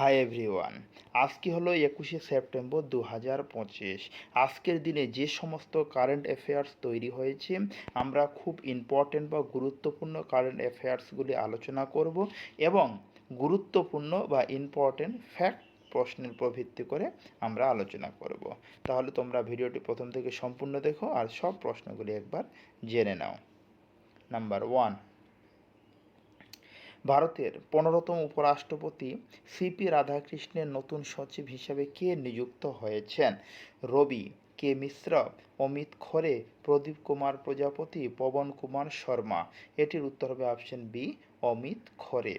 Hi everyone আজকে হলো একুশে সেপ্টেম্বর দু হাজার পঁচিশ। আজকের দিনে যে সমস্ত কারেন্ট অ্যাফেয়ার্স তৈরি হয়েছে, আমরা খুব ইম্পর্টেন্ট বা গুরুত্বপূর্ণ কারেন্ট অ্যাফেয়ার্সগুলি আলোচনা করব এবং গুরুত্বপূর্ণ বা ইম্পর্টেন্ট ফ্যাক্ট প্রশ্নের উপর ভিত্তি করে আমরা আলোচনা করব। তাহলে তোমরা ভিডিওটি প্রথম থেকে সম্পূর্ণ দেখো আর সব প্রশ্নগুলি একবার জেনে নাও। নাম্বার ওয়ান ভারতের পনেরোতম উপরাষ্ট্রপতি সিপি রাধাকৃষ্ণের নতুন সচিব হিসেবে কে নিযুক্ত হয়েছেন? রবি, কে মিশ্র, অমিত খরে, প্রদীপ কুমার প্রজাপতি, পবন কুমার শর্মা। এটির উত্তর হবে অপশন বি অমিত খরে।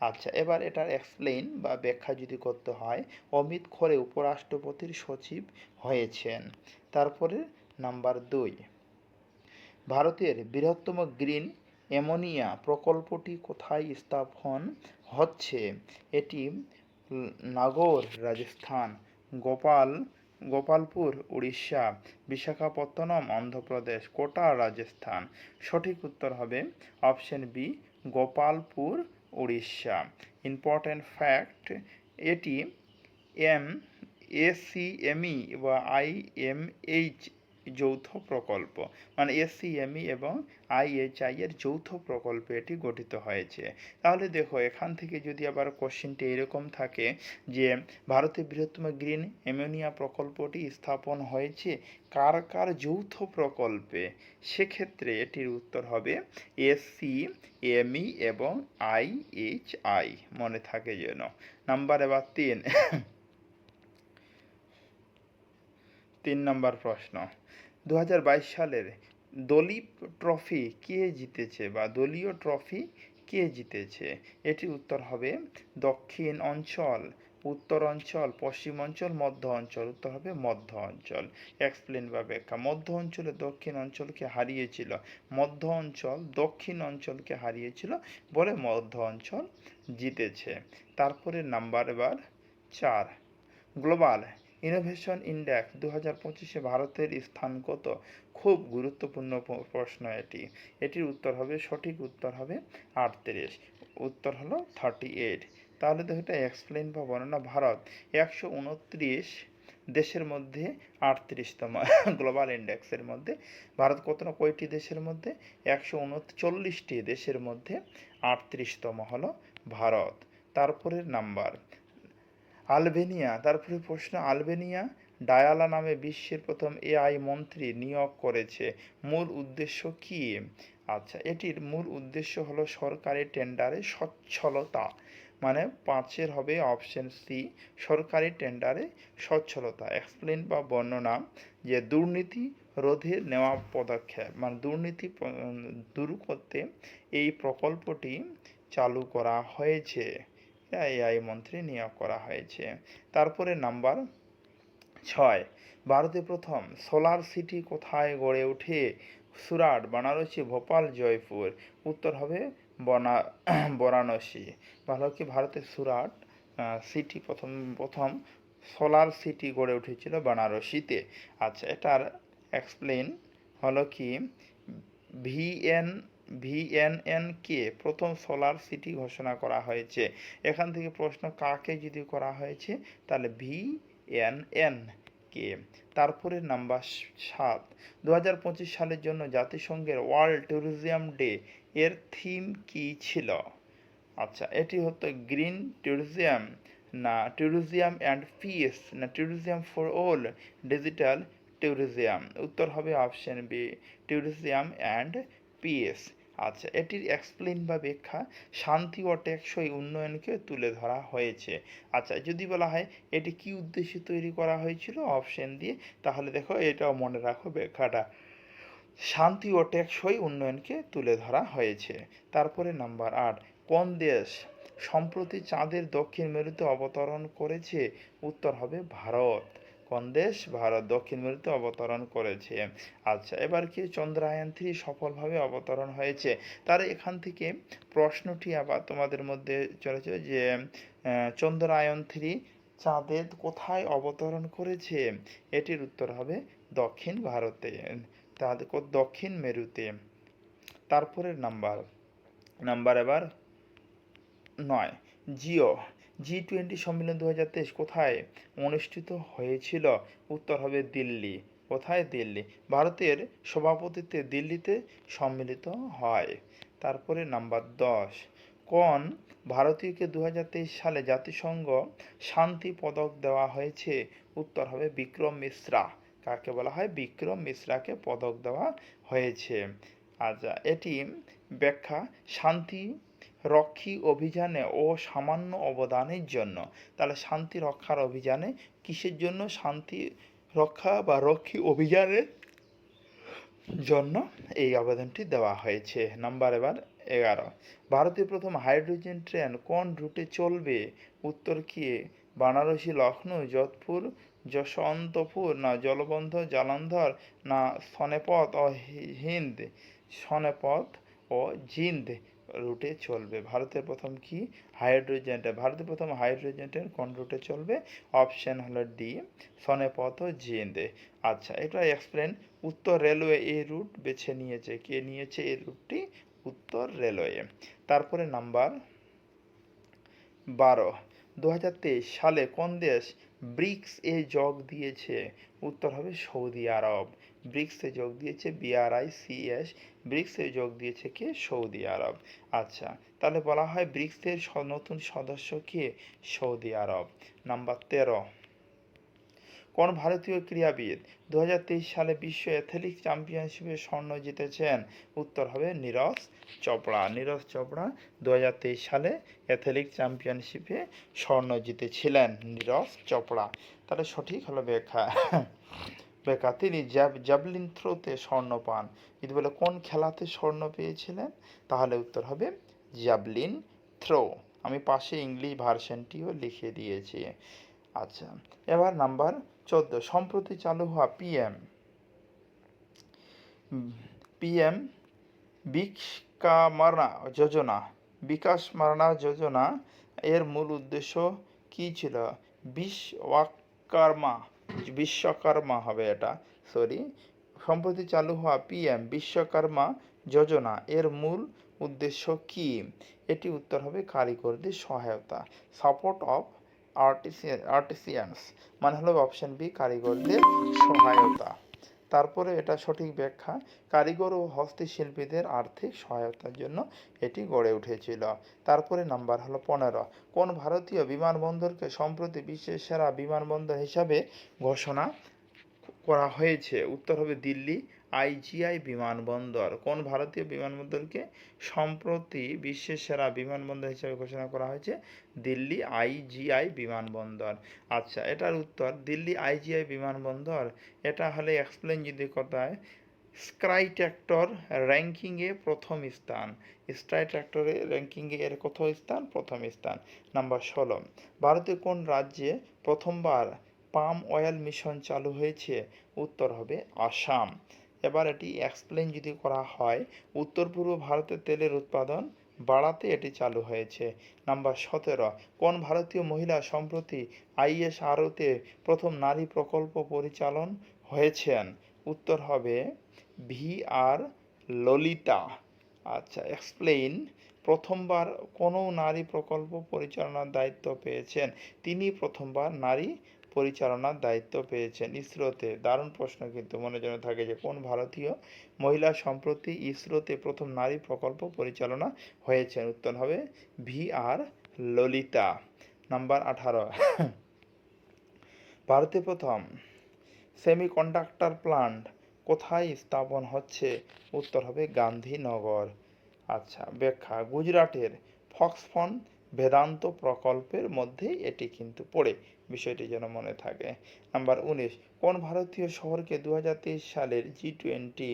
আচ্ছা এবার এটার এক্সপ্লেইন বা ব্যাখ্যা যদি করতে হয়, অমিত খরে উপরাষ্ট্রপতির সচিব হয়েছেন। তারপরে নাম্বার দুই। ভারতের বৃহত্তম গ্রিন অ্যামোনিয়া প্রকল্পটি কোথায় স্থাপন হচ্ছে? এটি নাগর, রাজস্থান, গোপাল, গোপালপুর, উড়িষ্যা, বিশাখাপত্তনম, অন্ধ্রপ্রদেশ, কোটা, রাজস্থান। সঠিক উত্তর হবে option B, Gopalpur, Orissa. Important fact, এটি এম এসিএমই বা আই এম এইচ যৌথ প্রকল্প মানে এসসিএমই এবং আইএইচআই এর যৌথ প্রকল্পে এটি গঠিত হয়েছে। তাহলে দেখো, এখান থেকে যদি আবার কোশ্চিনটি এরকম থাকে যে ভারতের বৃহত্তম গ্রিন অ্যামোনিয়া প্রকল্পটি স্থাপন হয়েছে কার কার যৌথ প্রকল্পে? সেক্ষেত্রে এটির উত্তর হবে এসসি এমই এবং আইএইচআই মনে থাকে যেন। নাম্বার এবার তিন। তিন নম্বর প্রশ্ন। দু হাজার বাইশ সালের দলীপ ট্রফি কে জিতেছে বা দলীয় ট্রফি কে জিতেছে? এটির উত্তর হবে দক্ষিণ অঞ্চল, উত্তর অঞ্চল, পশ্চিম অঞ্চল, মধ্য অঞ্চল। উত্তর হবে মধ্য অঞ্চল। এক্সপ্লেন বা ব্যাখ্যা। মধ্য অঞ্চলে দক্ষিণ অঞ্চলকে হারিয়েছিল, মধ্য অঞ্চল দক্ষিণ অঞ্চলকে হারিয়েছিল বলে মধ্য অঞ্চল জিতেছে। তারপরে নাম্বার এবার চার। গ্লোবাল ইনোভেশন ইন্ডেক্স দু হাজার পঁচিশে ভারতের স্থান কত খুব গুরুত্বপূর্ণ প্রশ্ন এটি। এটির উত্তর হবে, সঠিক উত্তর হবে আটত্রিশ। উত্তর হলো থার্টি এইট তাহলে তো এটা এক্সপ্লেন বা বর্ণনা ভারত একশো উনত্রিশ দেশের মধ্যে আটত্রিশতম গ্লোবাল ইন্ডেক্সের মধ্যে। ভারত কত না কয়টি দেশের মধ্যে? একশো উনচল্লিশটি দেশের মধ্যে আটত্রিশতম হলো ভারত। তারপরের নাম্বার আলবেনিয়া তারপরে প্রশ্ন, আলবেনিয়া ডায়ালা নামে বিশ্বের প্রথম এআই মন্ত্রী নিয়োগ করেছে। মূল উদ্দেশ্য কি? আচ্ছা এটির মূল উদ্দেশ্য হলো সরকারি টেন্ডারে সচ্ছলতা মানে পাঁচের হবে অপশন সি, সরকারি টেন্ডারে সচ্ছলতা। এক্সপ্লেন বা বর্ণনা, যে দুর্নীতি রোধে নেওয়া পদক্ষেপ মানে দুর্নীতি দূর করতে এই প্রকল্পটি চালু করা হয়েছে। এআই মন্ত্রী নিয়োগ করা হয়েছে। তারপরে নাম্বার ছয়, ভারতে প্রথম সোলার সিটি কোথায় গড়ে ওঠে? সুরাট, বানারসি, ভোপাল, জয়পুর। উত্তর হবে বনা বারাণসী ভালো কি ভারতের সুরাট সিটি প্রথম প্রথম সোলার সিটি গড়ে উঠেছিল বানারসিতে। আচ্ছা এটার এক্সপ্লেন হলো কি? ভিএন ভিএনএনকে প্রথম সোলার সিটি ঘোষণা করা হয়েছে। এখান থেকে প্রশ্ন, কাকে যদি করা হয়েছে? তাহলে ভিএনএন কে। তারপরে নাম্বার সাত। দু সালের জন্য জাতিসংঘের ওয়ার্ল্ড ট্যুরিজম ডে এর থিম কি ছিল? আচ্ছা এটি হতো গ্রিন ট্যুরিজম না ট্যুরিজম অ্যান্ড পিস না tourism for all, digital tourism? উত্তর হবে option B, tourism and peace আচ্ছা এটির এক্সপ্লেন বা ব্যাখ্যা শান্তি ও টেকসই উন্নয়নকে তুলে ধরা হয়েছে। আচ্ছা যদি বলা হয় এটি কি উদ্দেশ্যে তৈরি করা হয়েছিল অপশন দিয়ে, তাহলে দেখো এটাও মনে রাখো ব্যাখ্যাটা। শান্তি ও টেকসই উন্নয়নকে তুলে ধরা হয়েছে। তারপরে নাম্বার আট, কোন দেশ সম্প্রতি চাঁদের দক্ষিণ মেরুতে অবতরণ করেছে? উত্তর হবে ভারত। কোন দেশ ভারত দক্ষিণ মেরুতে অবতরণ করেছে। আচ্ছা এবার কি চন্দ্রায়ন থ্রি সফলভাবে অবতরণ হয়েছে? তার এখান থেকে প্রশ্নটি আবার তোমাদের মধ্যে চলেছে যে চন্দ্রায়ন থ্রি চাঁদে কোথায় অবতরণ করেছে? এটির উত্তর হবে দক্ষিণ ভারতে তাদের দক্ষিণ মেরুতে। তারপরের নাম্বার নাম্বার এবার নয়। জিও। জি টোয়েন্টি সম্মেলন দু হাজার তেইশ কোথায় অনুষ্ঠিত হয়েছিল? উত্তর হবে দিল্লি। কোথায় দিল্লি? ভারতের সভাপতিত্বে দিল্লিতে সম্মিলিত হয়। তারপরে নাম্বার দশ। কোন ভারতীয়কে দু হাজার তেইশ সালে জাতিসংঘ শান্তি পদক দেওয়া হয়েছে? উত্তর হবে বিক্রম মিশ্রা। কাকে বলা হয়? বিক্রম মিশ্রাকে পদক দেওয়া হয়েছে। আচ্ছা এটি ব্যাখ্যা শান্তি রক্ষী অভিযানে ও সামান্য অবদানের জন্য। তাহলে শান্তি রক্ষার অভিযানে কিসের জন্য শান্তি রক্ষা বা রক্ষী অভিযানের জন্য এই আবেদনটি দেওয়া হয়েছে? নাম্বার এবার এগারো। ভারতের প্রথম হাইড্রোজেন ট্রেন কোন রুটে চলবে? উত্তর কি বানারসি লখনৌ যোধপুর যশবন্তপুর না জলবন্ধ জালন্ধর না সনেপথ ও হিন্দ? সনেপথ ও জিন্দ? রুটে চলবে। ভারতের প্রথম কি? হাইড্রোজেন ভারতের প্রথম হাইড্রোজেন ট্রেন কোন রুটে চলবে? অপশন হলো ডি, সনেপথ ও জিন্দ আচ্ছা এটা এক্সপ্লেন উত্তর রেলওয়ে এই রুট বেছে নিয়েছে। কে নিয়েছে এই রুটটি উত্তর রেলওয়ে তারপরে নাম্বার বারো। দু সালে কোন দেশ ব্রিক্স এ যোগ দিয়েছে? উত্তর হবে সৌদি আরব। ব্রিক্সে যোগ দিয়েছে বিআরআই সিএস ব্রিক্সে যোগ দিয়েছে কে? সৌদি আরব। আচ্ছা তাহলে বলা হয় ব্রিক্সের নতুন সদস্য কে? সৌদি আরব। নাম্বার তেরো। কোন ভারতীয় ক্রীড়াবিদ দু হাজার তেইশ সালে বিশ্ব অ্যাথলেটিক্স চ্যাম্পিয়নশিপে স্বর্ণ জিতেছেন? উত্তর হবে নীরজ চোপড়া। নীরজ চোপড়া দুই হাজার তেইশ সালে অ্যাথলেটিক্স চ্যাম্পিয়নশিপে স্বর্ণ জিতেছিলেন। নীরজ চোপড়া। তাহলে সঠিক হলো ব্যাখ্যা। ব্যাখ্যা তিনি জ্যাভলিন থ্রোতে স্বর্ণ পান। যদি বলে, কোন খেলাতে স্বর্ণ পেয়েছিলেন? তাহলে উত্তর হবে জ্যাভলিন থ্রো। আমি পাশে ইংলিশ ভার্সনটিও লিখে দিয়েছি। আচ্ছা এবার নাম্বার চোদ্দ। সম্প্রতি চালু হওয়া পিএম পিএম বিকামারণা যোজনা বিকাশ মারণা যোজনা এর মূল উদ্দেশ্য কী ছিল? বিশ বিশ্বকর্মা বিশ্বকর্মা হবে এটা সরি সম্প্রতি চালু হওয়া পিএম বিশ্বকর্মা যোজনা এর মূল উদ্দেশ্য কি এটি উত্তর হবে কারিগরদের সহায়তা সাপোর্ট অফ আর্টিসিয়ান আর্টিসিয়ানস মানে হলো অপশন বি কারিগরদের সহায়তা তারপরে এটা সঠিক ব্যাখ্যা। কারিগর ও হস্তশিল্পীদের আর্থিক সহায়তার জন্য এটি গড়ে উঠেছিল। তারপরে নাম্বার হলো পনেরো। কোন ভারতীয় বিমানবন্দরকে সম্প্রতি বিশ্বের সেরা বিমানবন্দর হিসাবে ঘোষণা করা হয়েছে? উত্তর হবে দিল্লি। আইজিআই বিমানবন্দর, কোন ভারতীয় বিমানবন্দরকে সম্প্রতি বিশ্বের সেরা বিমানবন্দর হিসেবে ঘোষণা করা হয়েছে? দিল্লি আইজিআই বিমানবন্দর। আচ্ছা এটার উত্তর, দিল্লি আইজিআই বিমানবন্দর, এটা হলে এক্সপ্লেন যদি কথায় স্ক্রাই ট্র্যাক্টর র্যাঙ্কিংয়ে প্রথম স্থান। স্কাই ট্র্যাক্টরে র্যাঙ্কিংয়ে এর কত স্থান? প্রথম স্থান। নাম্বার ষোলো, ভারতের কোন রাজ্যে প্রথমবার পাম অয়েল মিশন চালু হয়েছে? উত্তর হবে আসাম। এবার এটি এক্সপ্লেন যদি করা হয়, উত্তর পূর্ব ভারতের তেলের উৎপাদন বাড়াতে এটি চালু হয়েছে। নাম্বার সতেরো, কোন ভারতীয় মহিলা সম্প্রতি আইএসআরওতে প্রথম নারী প্রকল্প পরিচালন হয়েছেন? উত্তর হবে ভি আর ললিতা। আচ্ছা এক্সপ্লেইন প্রথমবার কোনো নারী প্রকল্প পরিচালনার দায়িত্ব পেয়েছেন। তিনি প্রথমবার নারী পরিচালনার দায়িত্ব পেয়েছেন ইসরোতে। দারুণ প্রশ্ন কিন্তু মনে যেন থাকে যে কোন ভারতীয় মহিলা সম্প্রতি ইসরোতে প্রথম নারী প্রকল্প পরিচালনা হয়েছেন? উত্তর হবে ভি আর ললিতা। নাম্বার আঠারো। ভারতে প্রথম সেমিকন্ডাক্টর প্লান্ট কোথায় স্থাপন হচ্ছে? উত্তর হবে গান্ধীনগর। আচ্ছা ব্যাখ্যা। গুজরাটের ফক্সফন বেদান্ত প্রকল্পের মধ্যে এটি কিন্তু পড়ে, বিষয়টি যেন মনে থাকে। নাম্বার উনিশ, কোন ভারতীয় শহরকে দু হাজার তেইশ সালের G twenty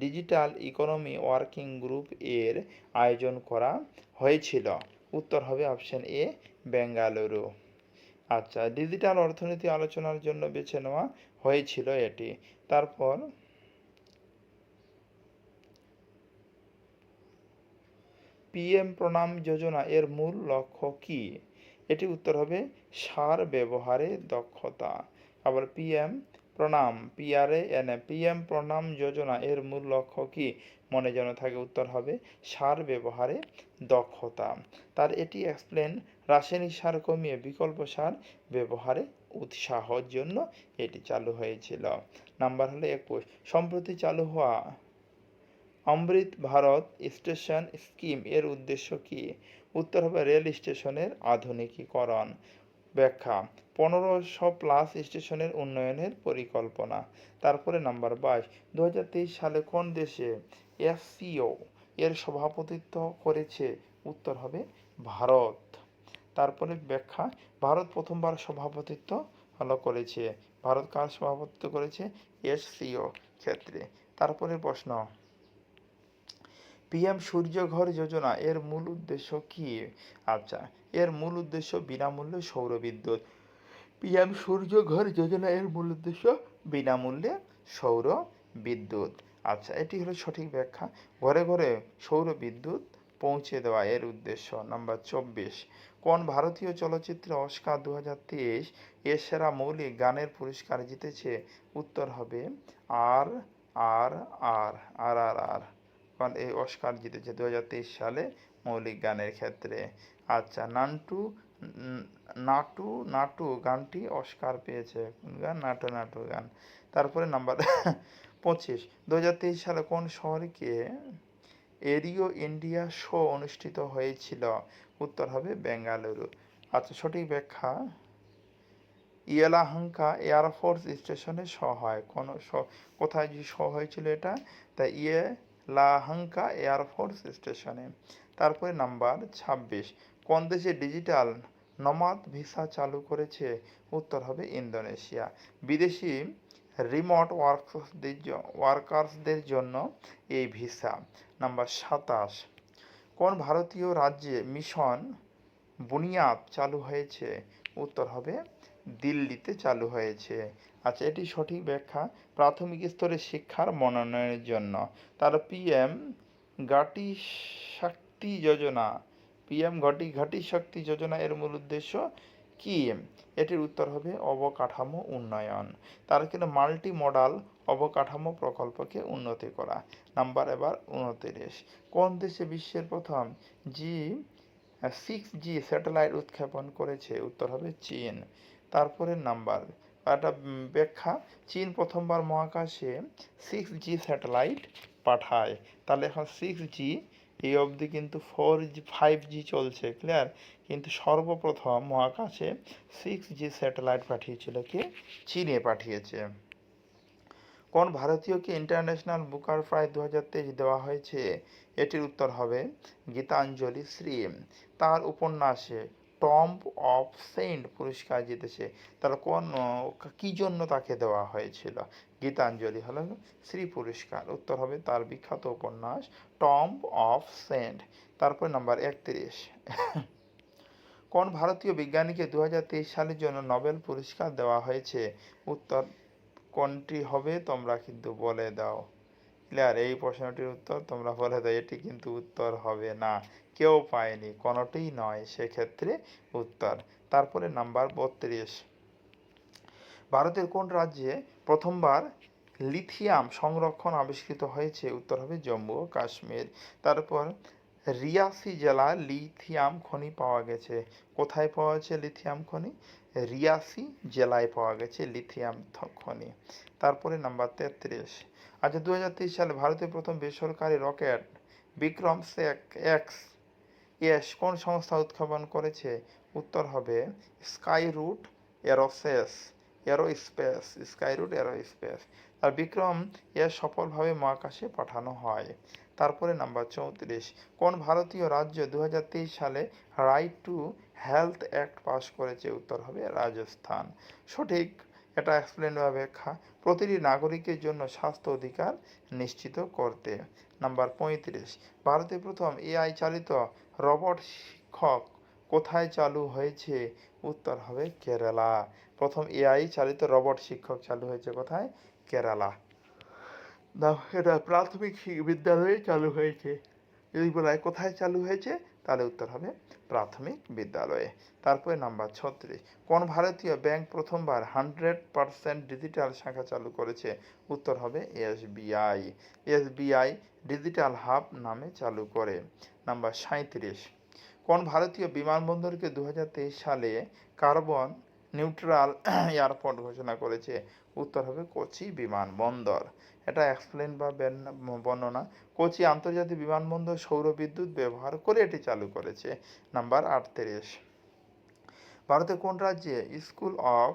digital economy working group এর আয়োজন করা হয়েছিল? উত্তর হবে অপশন এ, বেঙ্গালুরু। আচ্ছা ডিজিটাল অর্থনীতি আলোচনার জন্য বেছে নেওয়া হয়েছিল এটি। তারপর পিএম প্রণাম যোজনা এর মূল লক্ষ্য কি? এটি উত্তর হবে, সার ব্যবহারে দক্ষতা। আবার পিএম প্রণাম পিআরএ এন এ পিএম প্রণাম যোজনা এর মূল লক্ষ্য কি? মনে যেন থাকে, উত্তর হবে, সার ব্যবহারে দক্ষতা। তার এটি এক্সপ্লেন রাসায়নিক সার কমিয়ে বিকল্প সার ব্যবহারে উৎসাহর জন্য এটি চালু হয়েছিল। নাম্বার হলো একুশ। সম্প্রতি চালু হওয়া অমৃত ভারত স্টেশন স্কিম এর উদ্দেশ্য কি? উত্তর হবে রেল স্টেশনের আধুনিকীকরণ ব্যাখ্যা। পনেরোশো প্লাস স্টেশনের উন্নয়নের পরিকল্পনা। তারপরে নাম্বার বাইশ। দু সালে কোন দেশে এসসিও এর সভাপতিত্ব করেছে? উত্তর হবে ভারত। তারপরে ব্যাখ্যা। ভারত প্রথমবার সভাপতিত্ব হলো করেছে। ভারত কার সভাপতিত্ব করেছে? এসসিও ক্ষেত্রে। তারপরে প্রশ্ন। পিএম সূর্যঘর যোজনা, এর মূল উদ্দেশ্য কি? আচ্ছা এর মূল উদ্দেশ্য বিনামূল্যে সৌর বিদ্যুৎ পিএম সূর্যঘর যোজনা, এর মূল উদ্দেশ্য বিনামূল্যে সৌর বিদ্যুৎ আচ্ছা এটি হলো সঠিক ব্যাখ্যা। ঘরে ঘরে সৌর বিদ্যুৎ পৌঁছে দেওয়া, এর উদ্দেশ্য নাম্বার চব্বিশ। কোন ভারতীয় চলচ্চিত্রে অস্কার দু হাজার তেইশ, এর সেরা মৌলিক গানের পুরস্কার জিতেছে? উত্তর হবে আর আর আর আর আর আর। কারণ এই অস্কার জিতেছে দু হাজার তেইশ সালে মৌলিক গানের ক্ষেত্রে। আচ্ছা নান্টু নাটু নাটু গানটি অস্কার পেয়েছে। কোন গান? নাটু নাটু গান। তারপরে নাম্বার পঁচিশ দু সালে কোন শহরকে এরিও ইন্ডিয়া শো অনুষ্ঠিত হয়েছিল? উত্তর হবে বেঙ্গালুরু। আচ্ছা সঠিক ব্যাখ্যা? ইয়েলাহাঙ্কা এয়ারফোর্স স্টেশনে শ হয়। কোন কোথায় যে শো হয়েছিল এটা? তা ইয়ে লাহাঙ্কা এয়ারফোর্স স্টেশনে। তারপরে নাম্বার ছাব্বিশ। কোন দেশে ডিজিটাল নমাদ ভিসা চালু করেছে? উত্তর হবে ইন্দোনেশিয়া। বিদেশি রিমোট ওয়ার্কসদের ওয়ার্কার্সদের জন্য এই ভিসা। নাম্বার সাতাশ। কোন ভারতীয় রাজ্যে মিশন বুনিয়াদ চালু হয়েছে? উত্তর হবে দিল্লিতে চালু হয়েছে। আচ্ছা এটি সঠিক ব্যাখ্যা। প্রাথমিক স্তরে শিক্ষার মনোনয়নের জন্য। তার পিএম ঘাটি শক্তি যোজনা। পিএম ঘটি ঘাটি শক্তি যোজনা এর মূল উদ্দেশ্য কি? এটির উত্তর হবে অবকাঠামো উন্নয়ন। তার কিন্তু মাল্টি মডাল অবকাঠামো প্রকল্পকে উন্নতি করা। নাম্বার এবার উনতিরিশ। কোন দেশে বিশ্বের প্রথম জি, সিক্স জি স্যাটেলাইট উৎক্ষেপণ করেছে? উত্তর হবে চীন। তারপরে নাম্বার একটা ব্যাখ্যা, চীন প্রথমবার মহাকাশে সিক্স জি স্যাটেলাইট পাঠায়। তাহলে এখন সিক্স জি এই অবধি কিন্তু ফোর জি ফাইভ জি চলছে ক্লিয়ার কিন্তু সর্বপ্রথম মহাকাশে সিক্স জি স্যাটেলাইট পাঠিয়েছিল কে? চীনে পাঠিয়েছে। কোন ভারতীয়কে ইন্টারন্যাশনাল বুকার প্রাইজ দু হাজার তেইশ দেওয়া হয়েছে? এটির উত্তর হবে গীতাঞ্জলি শ্রী। তার উপন্যাসে টম্ব অফ সেন্ট পুরস্কার জিতেছে। তাহলে কোন, কি জন্য তাকে দেওয়া হয়েছিল? গীতাঞ্জলি হলো শ্রী পুরস্কার। উত্তর হবে তার বিখ্যাত উপন্যাস টম্ব অফ সেন্ট। তারপর নাম্বার একত্রিশ। কোন ভারতীয় বিজ্ঞানীকে দু হাজার তেইশ সালের জন্য নোবেল পুরস্কার দেওয়া হয়েছে? উত্তর কোনটি হবে তোমরা কিন্তু বলে দাও। ক্লিয়ার এই প্রশ্নটির উত্তর তোমরা বলে দাও, এটি কিন্তু উত্তর হবে না। কেউ পায়নি, কোনোটিই নয়, সেক্ষেত্রে উত্তর। তারপরে নাম্বার বত্রিশ। ভারতের কোন রাজ্যে প্রথমবার লিথিয়াম সংরক্ষণ আবিষ্কৃত হয়েছে? উত্তর হবে জম্মু ও কাশ্মীর। তারপর রিয়াসি জেলায় লিথিয়াম খনি পাওয়া গেছে। কোথায় পাওয়া গেছে লিথিয়াম খনি? রিয়াসি জেলায় পাওয়া গেছে লিথিয়াম খনি। তারপরে নাম্বার তেত্রিশ। আচ্ছা দু সালে ভারতের প্রথম বেসরকারি রকেট বিক্রম এক্স এস কোন সংস্থা উৎক্ষেপণ করেছে? উত্তর হবে Skyroot aerospace, aerospace Skyroot aerospace. আর বিক্রম এস সফলভাবে মহাকাশে পাঠানো হয়। তারপরে নাম্বার চৌত্রিশ, কোন ভারতীয় রাজ্য দু হাজার তেইশ সালে রাইট টু হেলথ অ্যাক্ট পাশ করেছে? উত্তর হবে রাজস্থান। সঠিক এটা এক্সপ্লেন বা ব্যাখ্যা প্রতিটি নাগরিকের জন্য স্বাস্থ্য অধিকার নিশ্চিত করতে। নাম্বার পঁয়ত্রিশ, ভারতে প্রথম এআই চালিত রবট শিক্ষক কোথায় চালু হয়েছে? উত্তর হবে কেরালা। প্রথম এআই চালিত রবট শিক্ষক চালু হয়েছে কোথায়? কেরালা। এটা প্রাথমিক বিদ্যালয়ে চালু হয়েছে। যদি বলা কোথায় চালু হয়েছে? তাহলে উত্তর হবে প্রাথমিক বিদ্যালয়ে। তারপরে নাম্বার ছত্রিশ। কোন ভারতীয় ব্যাংক প্রথমবার হান্ড্রেড পারসেন্ট ডিজিটাল শাখা চালু করেছে? উত্তর হবে এসবিআই। এসবিআই ডিজিটাল হাব নামে চালু করে। নাম্বার সাঁইত্রিশ। কোন ভারতীয় বিমানবন্দরকে দু হাজার তেইশ সালে কার্বন নিউট্রাল এয়ারপোর্ট ঘোষণা করেছে। উত্তর হবে কোচি বিমানবন্দর। এটা এক্সপ্লেন বা বর্ণনা। কোচি আন্তর্জাতিক বিমানবন্দর সৌর বিদ্যুৎ ব্যবহার করে এটি চালু করেছে। নাম্বার আটত্রিশ। ভারতের কোন রাজ্যে স্কুল অফ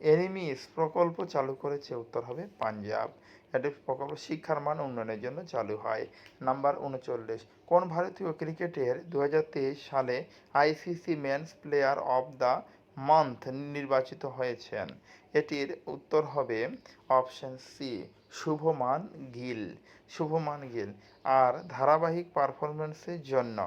এনিমিস প্রকল্প চালু করেছে? উত্তর হবে পাঞ্জাব। এটি প্রকল্প শিক্ষার মান উন্নয়নের জন্য চালু হয়। নাম্বার উনচল্লিশ। কোন ভারতীয় ক্রিকেটের দু হাজার তেইশ সালে ICC men's player of the month নির্বাচিত হয়েছেন। এটির উত্তর হবে অপশন সি শুভমান গিল। শুভমান গিল আর ধারাবাহিক পারফরমেন্সের জন্য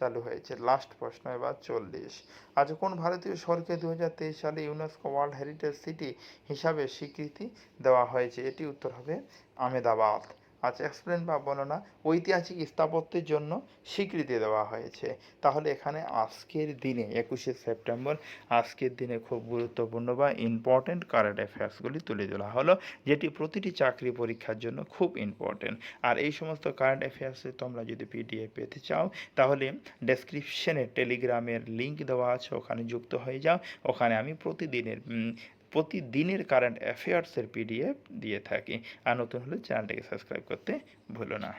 চালু হয়েছে। লাস্ট প্রশ্ন এবার চল্লিশ। আজ কোন ভারতীয় শহরকে দু হাজার তেইশ সালে ইউনেস্কো ওয়ার্ল্ড হেরিটেজ সিটি হিসাবে স্বীকৃতি দেওয়া হয়েছে? এটি উত্তর হবে আমেদাবাদ আচ্ছা এক্সপ্লেন বা বর্ণনা ঐতিহাসিক স্থাপত্যের জন্য স্বীকৃতি দেওয়া হয়েছে। তাহলে এখানে আজকের দিনে, একুশে সেপ্টেম্বর, আজকের দিনে খুব গুরুত্বপূর্ণ বা ইম্পর্টেন্ট কারেন্ট অ্যাফেয়ার্সগুলি তুলে ধরা হলো, যেটি প্রতিটি চাকরি পরীক্ষার জন্য খুব ইম্পর্টেন্ট আর এই সমস্ত কারেন্ট অ্যাফেয়ার্সে তোমরা যদি পিডিএফ পেতে চাও, তাহলে ডেসক্রিপশনে টেলিগ্রামের লিংক দেওয়া আছে, ওখানে যুক্ত হয়ে যাও। ওখানে আমি প্রতিদিনের প্রতিদিনের কারেন্ট অ্যাফেয়ার্সের পিডিএফ দিয়ে থাকি। আর নতুন হলে চ্যানেলটিকে সাবস্ক্রাইব করতে ভুলো না।